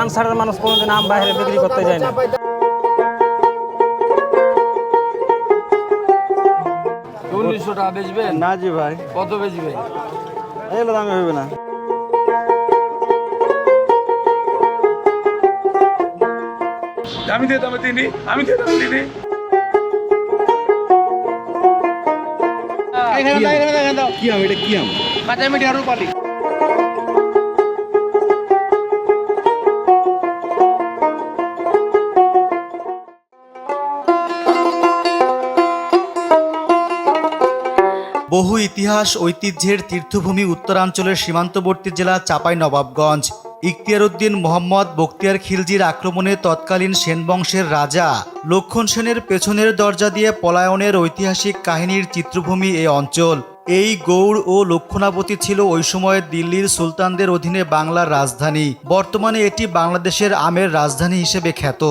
কানসারের মানুষ কোনোদিন আম বাইরে বিক্রি করতে যায় না। উনিশশো টাকা বেচবেন? না জি ভাই। কত বেচবেন? এগুলো দামে হবে না। আমি দিয়ে দামে দিইনি আমি দিয়ে দামে দিইনি। কি আম এটা কি আম? বহু ইতিহাস, ঐতিহ্যের তীর্থভূমি উত্তরাঞ্চলের সীমান্তবর্তী জেলা চাপাই নবাবগঞ্জ ইখতিয়ার উদ্দিন মোহাম্মদ বখতিয়ার খিলজির আক্রমণে তৎকালীন সেন বংশের রাজা। লক্ষণ সেনের পেছনের দরজা দিয়ে পলায়নের ঐতিহাসিক কাহিনীর চিত্রভূমি এ অঞ্চল। এই গৌড় ও লক্ষণাবতী ছিল ওই সময় দিল্লির সুলতানদের অধীনে বাংলার রাজধানী। বর্তমানে এটি বাংলাদেশের আমের রাজধানী হিসেবে খ্যাত।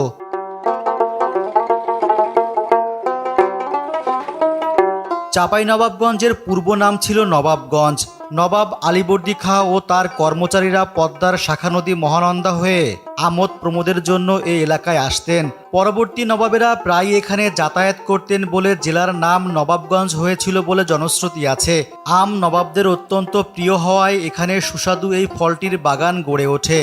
চাঁপাইনবাবগঞ্জের পূর্ব নাম ছিল নবাবগঞ্জ। নবাব আলীবর্দী খাঁ ও তার কর্মচারীরা পদ্মার শাখা নদী মহানন্দা হয়ে আমোদ প্রমোদের জন্য এই এলাকায় আসতেন। পরবর্তী নবাবেরা প্রায় এখানে যাতায়াত করতেন বলে জেলার নাম নবাবগঞ্জ হয়েছিল বলে জনশ্রুতি আছে। আম নবাবদের অত্যন্ত প্রিয় হওয়ায় এখানে সুস্বাদু এই ফলটির বাগান গড়ে ওঠে।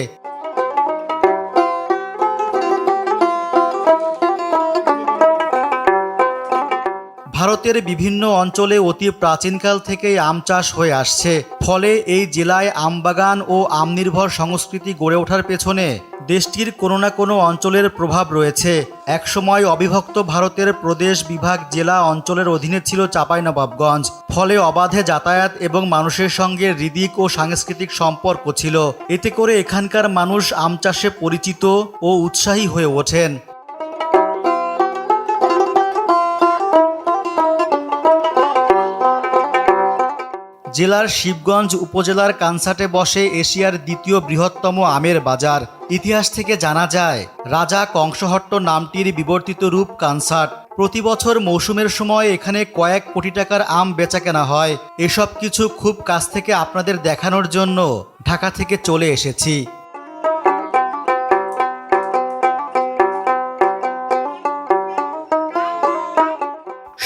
ভারতের বিভিন্ন অঞ্চলে অতি প্রাচীনকাল থেকেই আম চাষ হয়ে আসছে। ফলে এই জেলায় আমবাগান ও আম নির্ভর সংস্কৃতি গড়ে ওঠার পেছনে দেশটির কোনো না কোনো অঞ্চলের প্রভাব রয়েছে। একসময় অবিভক্ত ভারতের প্রদেশ বিভাগ জেলা অঞ্চলের অধীনে ছিল চাঁপাইনবাবগঞ্জ। ফলে অবাধে যাতায়াত এবং মানুষের সঙ্গে হৃদিক ও সাংস্কৃতিক সম্পর্ক ছিল। এতে করে এখানকার মানুষ আম চাষে পরিচিত ও উৎসাহী হয়ে ওঠেন। জেলার শিবগঞ্জ উপজেলার কানসাটে বসে এশিয়ার দ্বিতীয় বৃহত্তম আমের বাজার। ইতিহাস থেকে জানা যায়, রাজা কংসহট্ট নামটির বিবর্তিত রূপ কানসাট। প্রতি বছর মৌসুমের সময় এখানে কয়েক কোটি টাকার আম বেচাকেনা হয়। এসব কিছু খুব কাছ থেকে আপনাদের দেখানোর জন্য ঢাকা থেকে চলে এসেছি।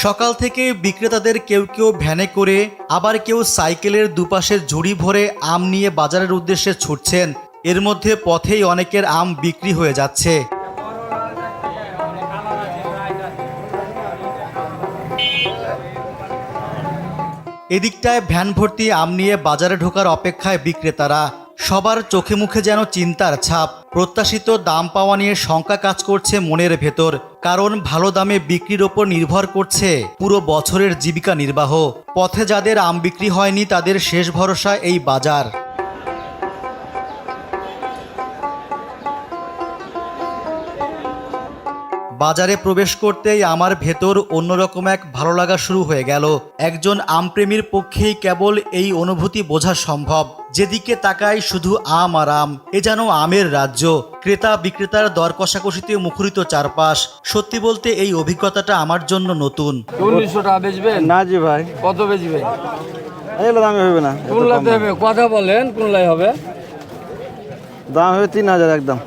সকাল থেকে বিক্রেতাদের কেউ কেউ ভ্যানে করে, আবার কেউ সাইকেলের দুপাশে ঝুড়ি ভরে আম নিয়ে বাজারের উদ্দেশ্যে ছুটছেন। এর মধ্যে পথেই অনেকের আম বিক্রি হয়ে যাচ্ছে। এদিকটায় ভ্যান ভর্তি আম নিয়ে বাজারে ঢোকার অপেক্ষায় বিক্রেতারা। সবার চোখে মুখে যেন চিন্তার ছাপ। প্রত্যাশিত দাম পাওয়া নিয়ে শঙ্কা কাজ করছে মনের ভেতর। কারণ ভালো দামে বিক্রির ওপর নির্ভর করছে পুরো বছরের জীবিকা নির্বাহ। পথে যাদের আম বিক্রি হয়নি, তাদের শেষ ভরসা এই বাজার। বাজারে প্রবেশ করতেই আমার ভেতর অন্যরকম এক ভালো লাগা শুরু হয়ে গেল। একজন আমপ্রেমীর পক্ষেই কেবল এই অনুভূতি বোঝা সম্ভব। যেদিকে তাকাই শুধু আম আর আম এ যেন আমের রাজ্য। ক্রেতা বিক্রেতার দর কষাকষিতে মুখরিত চারপাশ। সত্যি বলতে এই অভিজ্ঞতাটা আমার জন্য নতুন। উনিশশো টাকা বেচবেন? না জি ভাই। কত বেচবেন? এগুলো দামে হবে না হবে? কথা বলেন কোনলাই হবে? দাম হবে তিন হাজার একদম।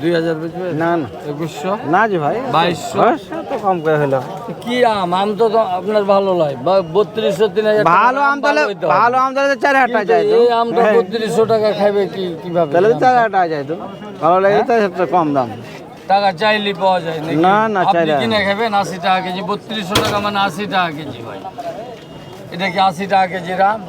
দুই হাজার না না। একুশশো? না জি ভাই। বাইশশো? এত কম করে হলো। কি আম? আম তো তো আপনার ভালো লাগে বত্রিশশো তিন হাজার ভালো আম তাহলে। ভালো আম তাহলে চার হাজার টাকা যায় এই আমটা হ্যাঁ। বত্রিশশো টাকা খাইবে কি কীভাবে? তাহলে চার হাজার টাকা যায় তো। ভালো লাগে তো সেটা কম দাম। টাকা চাইলে পাওয়া যায় না, না, চাইলে- কিনে খাবেন আশি টাকা কেজি। বত্রিশশো টাকা মানে আশি টাকা কেজি ভাই। এটা কি আশি টাকা কেজি রাম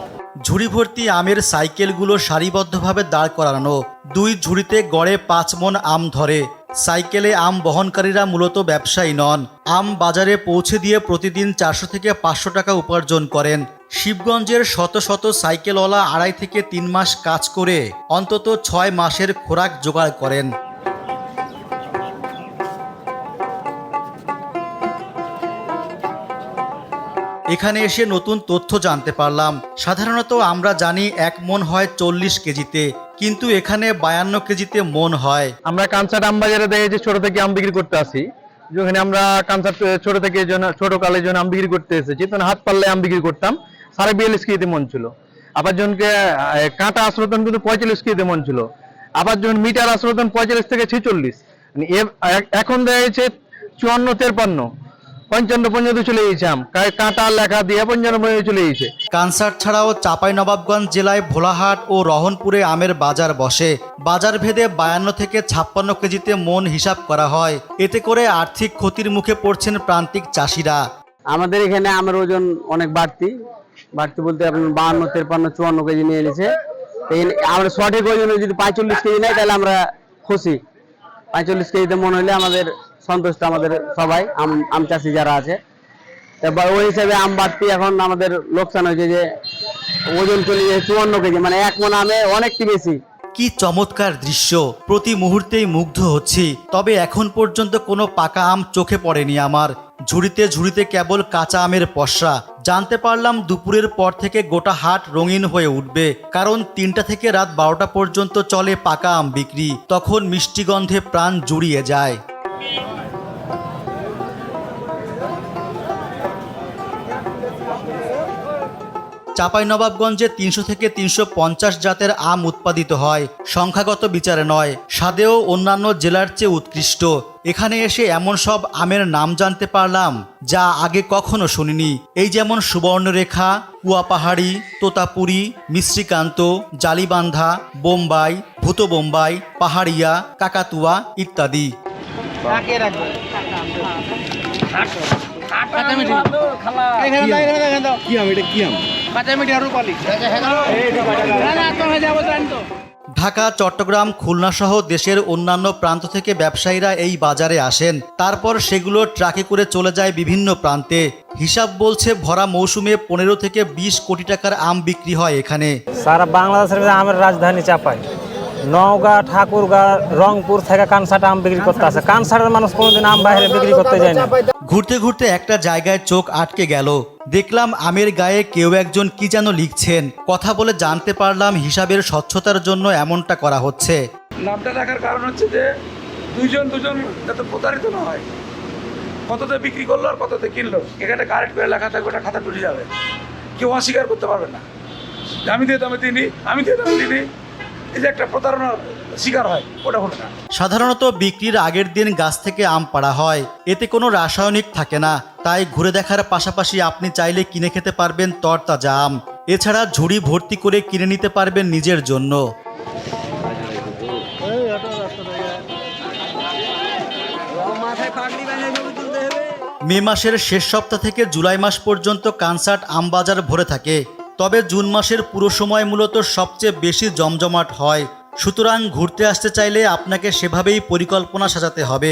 ঝুড়ি ভর্তি আমের সাইকেলগুলো সারিবদ্ধভাবে দাঁড় করানো। দুই ঝুড়িতে গড়ে পাঁচ মন আম ধরে। সাইকেলে আম বহনকারীরা মূলত ব্যবসায়ী নন। আম বাজারে পৌঁছে দিয়ে প্রতিদিন চারশো থেকে পাঁচশো টাকা উপার্জন করেন। শিবগঞ্জের শত শত সাইকেলওয়ালা আড়াই থেকে তিন মাস কাজ করে অন্তত ছয় মাসের খোরাক জোগাড় করেন। এখানে এসে নতুন তথ্য জানতে পারলাম। সাধারণত আমরা জানি এক মন হয় চল্লিশ কেজিতে, কিন্তু এখানে বায়ান্ন কেজিতে মন হয়। আমরা কানসার আম বাজারে দেখেছি ছোট থেকে আম বিক্রি করতে আসি। যেখানে আমরা কানসার ছোট থেকে ছোট কালের জন্য আম বিক্রি করতে এসেছি। তখন হাত পাল্লে আম বিক্রি করতাম। সাড়ে বিয়াল্লিশ কেজিতে মন ছিল। আবার জনকে কাঁটা আসলো তখন কিন্তু পঁয়তাল্লিশ কেজিতে মন ছিল। আবার যখন মিটার আসলো তখন পঁয়তাল্লিশ থেকে ছেচল্লিশ। মানে এখন দেখা যাচ্ছে চুয়ান্ন, তেরপান্ন। পঞ্চান্ন পর্যন্ত চলে গেছে আম। কা- কাঁটা লেখা দিয়ে পঞ্চান্ন পর্যন্ত চলে গেছে। কানসার ছাড়াও চাঁপাইনবাবগঞ্জ জেলায় ভোলাহাট ও রহনপুরে আমের বাজার বসে। বাজার ভেদে বায়ান্ন থেকে ছাপ্পান্ন কেজিতে মন হিসাব করা হয়। এতে করে আর্থিক ক্ষতির মুখে পড়ছেন প্রান্তিক চাষিরা। আমাদের এখানে আমের ওজন অনেক বাড়তি। বাড়তি বলতে আপনার বাহান্ন তেরপান্ন চুয়ান্ন কেজি নিয়ে নিছে। তো এই- আমরা সঠিক ওজনে যদি পঁয়তাল্লিশ কেজি নেই তাহলে আমরা খুশি। পঁয়তাল্লিশ কেজিতে মনে হলে আমাদের সন্তুষ্ট আমাদের সবাই, আম চাষি যারা আছে। তারপর ওই হিসাবে আম বাড়তি এখন আমাদের লোকসান হয়েছে যে, ওজন চলে যায় চুয়ান্ন কেজি মানে এক মন আমে অনেকটি বেশি। কি চমৎকার দৃশ্য! প্রতি মুহূর্তেই মুগ্ধ হচ্ছি, তবে এখন পর্যন্ত কোনো পাকা আম চোখে পড়েনি আমার। ঝুড়িতে ঝুড়িতে কেবল কাঁচা আমের পসরা। জানতে পারলাম দুপুরের পর থেকে গোটা হাট রঙিন হয়ে উঠবে, কারণ তিনটা থেকে রাত বারোটা পর্যন্ত চলে পাকা আম বিক্রি। তখন মিষ্টি গন্ধে প্রাণ জুড়িয়ে যায়। চাঁপাইনবাবগঞ্জে তিনশো থেকে তিনশো পঞ্চাশ জাতের আম উৎপাদিত হয়। সংখ্যাগত বিচারে নয়। স্বাদেও অন্যান্য জেলার চেয়ে উৎকৃষ্ট। এখানে এসে এমন সব আমের নাম জানতে পারলাম যা আগে কখনো শুনিনি। এই যেমন সুবর্ণরেখা কুয়াপাহাড়ি তোতাপুরি মিশ্রিকান্ত জালিবান্ধা বোম্বাই ভূত বোম্বাই পাহাড়িয়া কাকাতুয়া ইত্যাদি। ঢাকা চট্টগ্রাম খুলনা সহ দেশের অন্যান্য প্রান্ত থেকে ব্যবসায়ীরা এই বাজারে আসেন। তারপর সেগুলো ট্রাকে করে চলে যায় বিভিন্ন প্রান্তে। হিসাব বলছে ভরা মৌসুমে পনেরো থেকে বিশ কোটি টাকার আম বিক্রি হয় এখানে। সারা বাংলাদেশের আমের রাজধানী চাপায় নওগাঁ ঠাকুরগাঁ রংপুর থেকে কানসাট আম বিক্রি করতে আসে। কানসাটের মানুষ কোনোদিন আম বাইরে বিক্রি করতে যায় না। ঘুরতে ঘুরতে একটা জায়গায় চোখ আটকে গেল। দেখলাম আমের গায়ে কেউ একজন কি যেন লিখছেন। কথা বলে জানতে পারলাম হিসাবের স্বচ্ছতার জন্য এমনটা করা হচ্ছে। নামটা রাখার কারণ হচ্ছে যে দুইজন দুজন যাতে প্রতারিত না হয়। কততে বিক্রি করল আর কততে কিনলো, এখানে কারেক্ট করে লেখা থাকবে ওটা খাতা টুটে যাবে। কেউ অস্বীকার করতে পারবে না। আমি দিয়ে দামে দিইনি আমি দিয়ে দামে দিইনি এই যে একটা প্রতারণার শিকার হয়, ওটা হলো না। সাধারণত বিক্রির আগের দিন গাছ থেকে আম পাড়া হয়। এতে কোনো রাসায়নিক থাকে না। তাই ঘুরে দেখার পাশাপাশি আপনি চাইলে কিনে খেতে পারবেন তরতাজা আম। এছাড়া ঝুড়ি ভর্তি করে কিনে নিতে পারবেন নিজের জন্য। মে মাসের শেষ সপ্তাহ থেকে জুলাই মাস পর্যন্ত কানসার্ট আমবাজার ভরে থাকে। তবে জুন মাসের পুরো সময় মূলত সবচেয়ে বেশি জমজমাট হয়। সুতরাং ঘুরতে আসতে চাইলে আপনাকে সেভাবেই পরিকল্পনা সাজাতে হবে।